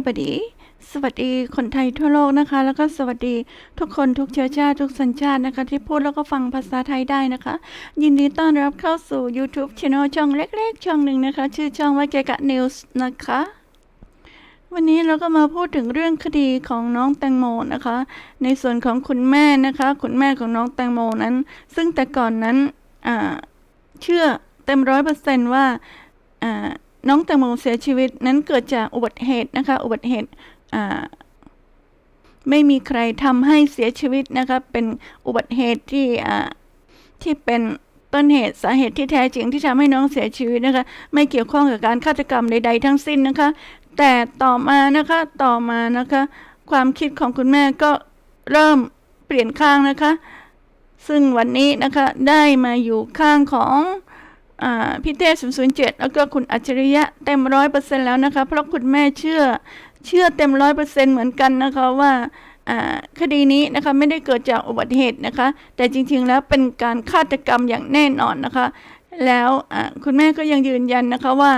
anybody สวัสดีคนไทยทั่วโลกนะคะ แล้วก็สวัสดีทุกคนทุกเชื้อชาติทุกสัญชาตินะคะ ที่พูดแล้วก็ฟังภาษาไทยได้นะคะ ยินดีต้อนรับเข้าสู่ YouTube Channel ช่องเล็กๆ ช่องหนึ่งนะคะ ชื่อช่องว่าเกกะ News นะคะ วันนี้เราก็มาพูดถึงเรื่องคดีของน้องแตงโมนะคะ ในส่วนของคุณแม่นะคะ คุณแม่ของน้องแตงโมนั้น ซึ่งแต่ก่อนนั้นเชื่อเต็มร้อยเปอร์เซนต์ว่า น้องแตงโมเสียชีวิตนั้นเกิดจากอุบัติเหตุนะคะ อุบัติเหตุไม่มีใครทำให้เสียชีวิตนะคะ เป็นอุบัติเหตุที่ที่เป็นต้นเหตุสาเหตุที่แท้จริงที่ทำให้น้องเสียชีวิตนะคะ ไม่เกี่ยวข้องกับการฆาตกรรมใด ๆ ทั้งสิ้นนะคะ แต่ต่อมานะคะต่อมานะคะ ความคิดของคุณแม่ก็เริ่มเปลี่ยนข้างนะคะ ซึ่งวันนี้นะคะได้มาอยู่ข้างของ พี่เต้007แล้วก็คุณอัจฉริยะเต็มร้อยเปอร์เซ็นต์แล้วนะคะ เพราะคุณแม่เชื่อเชื่อเต็มร้อยเปอร์เซ็นต์เหมือนกันนะคะว่าคดีนี้นะคะไม่ได้เกิดจากอุบัติเหตุนะคะ แต่จริงๆแล้วเป็นการฆาตกรรมอย่างแน่นอนนะคะ แล้วคุณแม่ก็ยังยืนยันนะคะว่า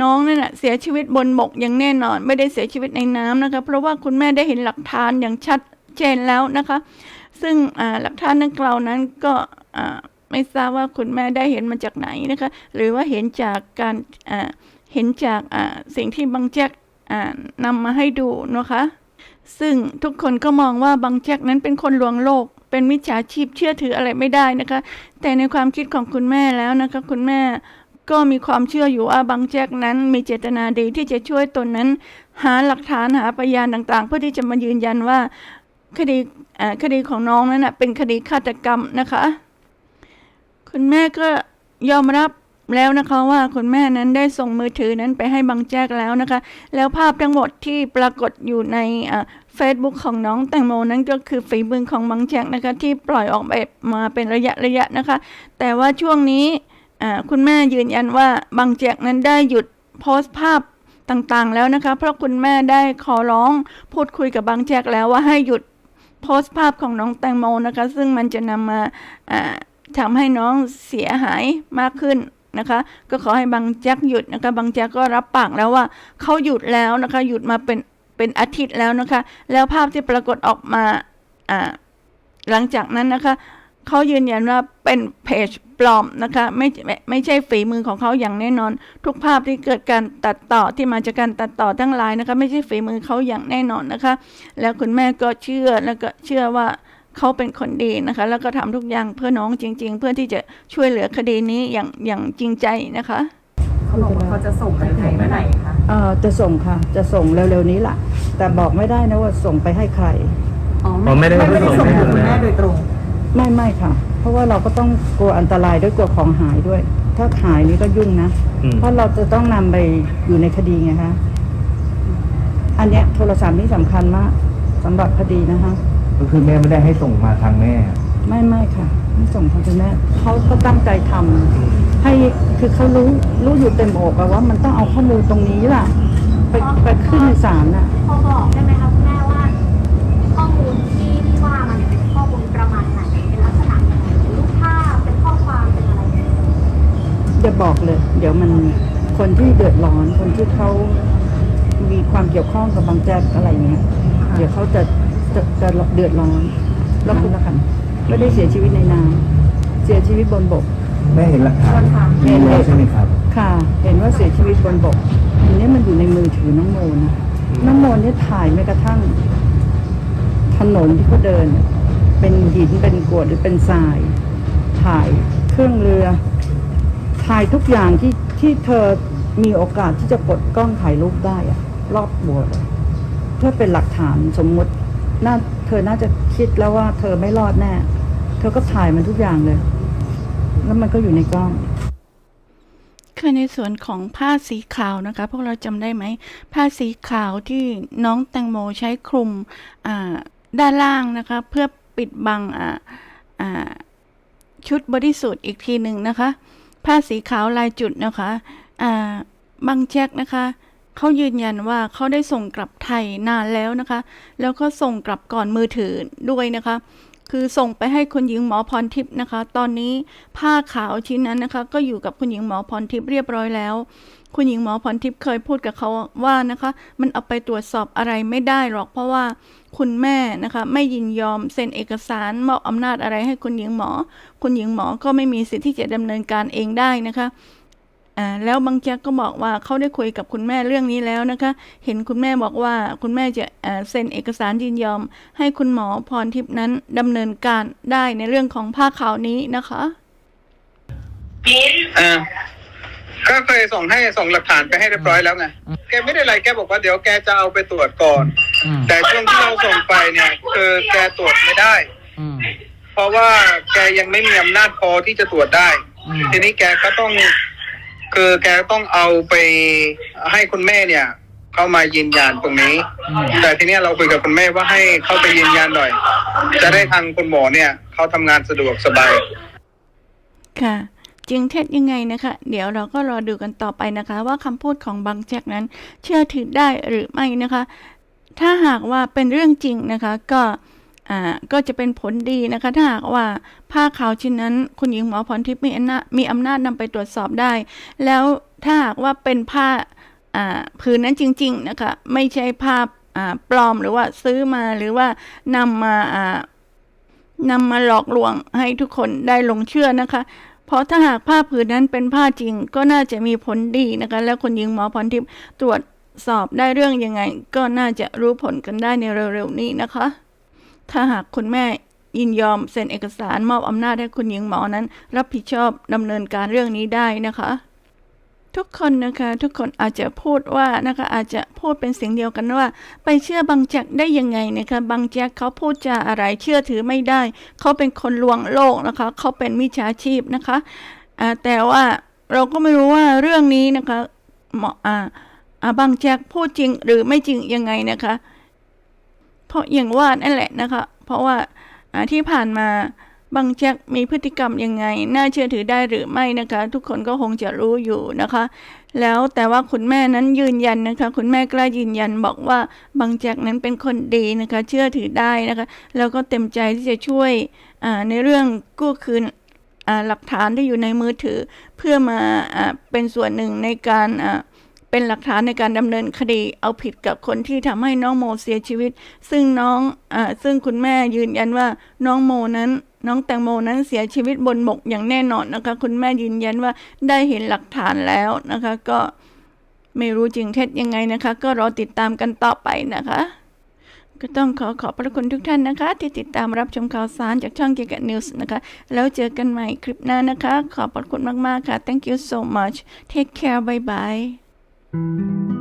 น้องนั่นน่ะเสียชีวิตบนบกอย่างแน่นอน ไม่ได้เสียชีวิตในน้ำนะคะ เพราะว่าคุณแม่ได้เห็นหลักฐานอย่างชัดเจนแล้วนะคะ ซึ่งหลักฐานดังกล่าวนั้นก็ ไม่ทราบว่าคุณแม่ได้เห็นมาจากไหนนะคะ หรือว่าเห็นจากการเห็นจากสิ่งที่บางแจ็คอ่านำมาให้ดูนะคะ ซึ่งทุกคนก็มองว่าบางแจ็คนั้นเป็นคนลวงโลก เป็นมิจฉาชีพเชื่อถืออะไรไม่ได้นะคะ แต่ในความคิดของคุณแม่แล้วนะคะ คุณแม่ก็มีความเชื่ออยู่ว่าบางแจ็คนั้นมีเจตนาดีที่จะช่วยตนนั้น หาหลักฐานหาพยานต่างๆ เพื่อที่จะมายืนยันว่าคดีคดีของน้องนั้นนะเป็นคดีฆาตกรรมนะคะ คุณแม่ก็ยอมรับแล้วนะคะว่าคุณแม่นั้นได้ส่งมือถือนั้นไปให้บางแจ็คแล้วนะคะ แล้วภาพทั้งหมดที่ปรากฏอยู่ในเฟซบุ๊กของน้องแตงโมนั้นก็คือฝีมือของบางแจ็คนะคะที่ปล่อยออกแบบมาเป็นระยะระยะๆนะคะ แต่ว่าช่วงนี้คุณแม่ยืนยันว่าบางแจกนั้นได้หยุดโพสต์ภาพต่างๆแล้วนะคะ เพราะคุณแม่ได้ขอร้องพูดคุยกับบางแจกแล้วว่าให้หยุดโพสต์ภาพของน้องแตงโมนะคะ ซึ่งมันจะนำมาอ่า ทำให้น้องเสียหายมากขึ้นนะคะ ก็ขอให้บางแจ็คหยุดนะคะ บางแจ็คก็รับปากแล้วว่าเขาหยุดแล้วนะคะ หยุดมาเป็นเป็นอาทิตย์แล้วนะคะ แล้วภาพที่ปรากฏออกมาอ่าหลังจากนั้นนะคะเขายืนยันว่าเป็นเพจปลอมนะคะไม่ไม่ไม่ใช่ฝีมือของเขาอย่างแน่นอน ทุกภาพที่เกิดการตัดต่อที่มาจากการตัดต่อทั้งหลายนะคะ ไม่ใช่ฝีมือเขาอย่างแน่นอนนะคะ แล้วคุณแม่ก็เชื่อแล้วก็เชื่อว่า เขาเป็นคนดีนะคะ แล้วก็ทำทุกอย่างเพื่อน้องจริง ๆ เพื่อที่จะช่วยเหลือคดีนี้อย่างอย่างจริงใจนะคะ เขาบอกว่าเขาจะส่งไปไทยเมื่อไหร่คะเอ่อจะส่งค่ะ จะส่งเร็วๆนี้ล่ะ แต่บอกไม่ได้นะว่าส่งไปให้ใคร อ๋ออ๋อไม่ได้ไม่ได้ส่ส่งงให้ให้คุคุณณแม่แม่โดยตรง ไม่ไม่ค่ะ เพราะว่าเราก็ต้องกลัวอันตรายด้วยกลัวของหายด้วย ถ้าหายนี่ก็ยุ่งนะอืมเพราะเราจะต้องนำไปอยู่ในคดีไงคะ อันเนี้ยโทรศัพท์นี่สำคัญมากสำหรับคดีนะคะ ก็คือแม่ไม่ได้ให้ส่งมาทางแม่ ไม่ไม่ค่ะไม่ส่งทางคุณแม่เขาก็ตั้งใจทำให้คือเขารู้รู้อยู่เต็มอกอะว่ามันต้องเอาข้อมูลตรงนี้ล่ะ ไปไปขึ้นในศาลน่ะ พอบอกได้ไหมคะคุณแม่ว่า ข้อมูลที่ที่ว่ามันเป็นข้อมูลประมาณไหนเป็นลักษณะยังไงเป็นรูปภาพเป็นข้อความเป็นอะไรอย่าบอกเลย เดี๋ยวมันคนที่เดือดร้อนคนที่เขามีความเกี่ยวข้องกับบางแจ๊กอะไรเงี้ย เดี๋ยวเขาจะ จะจะเดือดร้อนแล้วคุณละกันไม่ได้เสียชีวิตในน้ำเสียชีวิตบนบกแม่เห็นหลักฐานหลักฐานมีแล้วใช่ไหมครับ ค่ะ เห็นว่าเสียชีวิตบนบกอันนี้มันอยู่ในมือถือน้องโมนะอืมน้องโมเนี่ยถ่ายแม้กระทั่ง ถนนที่เขาเดินเนี่ยเป็นหินเป็นกรวดหรือเป็นทราย ถ่ายเครื่องเรือ ถ่ายทุกอย่างที่ที่เธอมีโอกาสที่จะกดกล้องถ่ายรูปได้อะรอบบัวเลยเพื่อเป็นหลักฐานสมมุติ น่าเธอน่าจะคิดแล้วว่าเธอไม่รอดแน่ เธอก็ถ่ายมันทุกอย่างเลย แล้วมันก็อยู่ในกล้องคือในส่วนของผ้าสีขาวนะคะ พวกเราจำได้ไหม ผ้าสีขาวที่น้องแตงโมใช้คลุมด้านล่างนะคะ เพื่อปิดบังชุดบริสุทธิ์อีกทีหนึ่งนะคะ ผ้าสีขาวลายจุดนะคะบางแจ็คนะคะ เขายืนยันว่าเขาได้ส่งกลับไทยนานแล้วนะคะ แล้วก็ส่งกลับก่อนมือถือด้วยนะคะ คือส่งไปให้คุณหญิงหมอพรทิพย์นะคะ ตอนนี้ผ้าขาวชิ้นนั้นนะคะ ก็อยู่กับคุณหญิงหมอพรทิพย์เรียบร้อยแล้วคุณหญิงหมอพรทิพย์เคยพูดกับเขาว่านะคะ มันเอาไปตรวจสอบอะไรไม่ได้หรอกเพราะว่าคุณแม่นะคะไม่ยินยอมเซ็นเอกสารมอบอำนาจอะไรให้คุณหญิงหมอ คุณหญิงหมอก็ไม่มีสิทธิ์ที่จะดำเนินการเองได้นะคะ อ่าแล้วบางแจ๊กก็บอกว่าเขาได้คุยกับคุณแม่เรื่องนี้แล้วนะคะ เห็นคุณแม่บอกว่าคุณแม่จะอ่าเซ็นเอกสารยินยอม ให้คุณหมอพรทิพย์นั้นดำเนินการได้ในเรื่องของผ้าขาวนี้นะคะอ่าก็เคยส่งให้ส่งหลักฐานไปให้เรียบร้อยแล้วไง แกไม่ได้อะไรแกบอกว่าเดี๋ยวแกจะเอาไปตรวจก่อนอืมแต่ช่วงที่เราส่งไปเนี่ยคือแกตรวจไม่ได้อืมเพราะว่าแกยังไม่มีอำนาจพอที่จะตรวจได้อืมทีนี้แกก็ต้อง คือแกต้องเอาไปให้คุณแม่เนี่ย เข้ามายืนยันตรงนี้ อืม แต่ทีเนี้ยเราคุยกับคุณแม่ว่าให้เข้าไปยืนยันหน่อย จะได้ทางคุณหมอเนี่ยเขาทำงานสะดวกสบาย ค่ะ จริงเท็จยังไงนะคะ เดี๋ยวเราก็รอดูกันต่อไปนะคะ ว่าคำพูดของบางแจ็คนั้น เชื่อถือได้หรือไม่นะคะ ถ้าหากว่าเป็นเรื่องจริงนะคะ ก็อ่า ก็จะเป็นผลดีนะคะถ้าหากว่าผ้าขาวชิ้นนั้น คุณหญิงหมอพรทิพย์มีอำนาจมีอำนาจนำไปตรวจสอบได้ แล้วถ้าหากว่าเป็นผ้าผืนนั้นจริง ๆ นะคะ ไม่ใช่ผ้าปลอมหรือว่าซื้อมาหรือว่านำมานำมาหลอกลวงให้ทุกคนได้หลงเชื่อนะคะ เพราะถ้าหากผ้าผืนนั้นเป็นผ้าจริง ก็น่าจะมีผลดีนะคะ แล้วคุณหญิงหมอพรทิพย์ตรวจสอบได้เรื่องยังไง ก็น่าจะรู้ผลกันได้ในเร็วๆนี้นะคะ ถ้าหากคุณแม่ยินยอมเซ็นเอกสารมอบอำนาจให้คุณหญิงหมอนั้น รับผิดชอบดำเนินการเรื่องนี้ได้นะคะ ทุกคนนะคะ ทุกคนอาจจะพูดว่านะคะ อาจจะพูดเป็นเสียงเดียวกันว่า ไปเชื่อบางแจ็คได้ยังไงนะคะบางแจ็คเขาพูดจาอะไรเชื่อถือไม่ได้ เขาเป็นคนลวงโลกนะคะ เขาเป็นมิจฉาชีพนะคะแต่ว่าเราก็ไม่รู้ว่าเรื่องนี้นะคะเหมาะอ่าอ่าบางแจ็คพูดจริงหรือไม่จริงยังไงนะคะ เพราะอย่างว่านั่นแหละนะคะ เพราะว่าที่ผ่านมาบางแจ็คมีพฤติกรรมยังไง น่าเชื่อถือได้หรือไม่นะคะ ทุกคนก็คงจะรู้อยู่นะคะ แล้วแต่ว่าคุณแม่นั้นยืนยันนะคะ คุณแม่กล้ายืนยันบอกว่าบางแจ็คนั้นเป็นคนดีนะคะ เชื่อถือได้นะคะ แล้วก็เต็มใจที่จะช่วยในเรื่องกู้คืนหลักฐานที่อยู่ในมือถือ เพื่อมาอเป็นส่วนหนึ่งในการอ เป็นหลักฐานในการดำเนินคดี เอาผิดกับคนที่ทำให้น้องโมเสียชีวิต ซึ่งน้องอาซึ่งคุณแม่ยืนยันว่าน้องโมนั้นน้องแตงโมนั้นเสียชีวิตบนบกอย่างแน่นอนนะคะ คุณแม่ยืนยันว่าได้เห็นหลักฐานแล้วนะคะ ก็ไม่รู้จริงเท็จยังไงนะคะ ก็รอติดตามกันต่อไปนะคะ ก็ต้องขอขอบพระคุณทุกท่านนะคะ ที่ติดตามรับชมข่าวสารจากช่องเกียรตินิวส์นะคะ แล้วเจอกันใหม่คลิปหน้านะคะ ขอบพระคุณมาก ๆ ค่ะ thank you so much take care bye bye Thank you.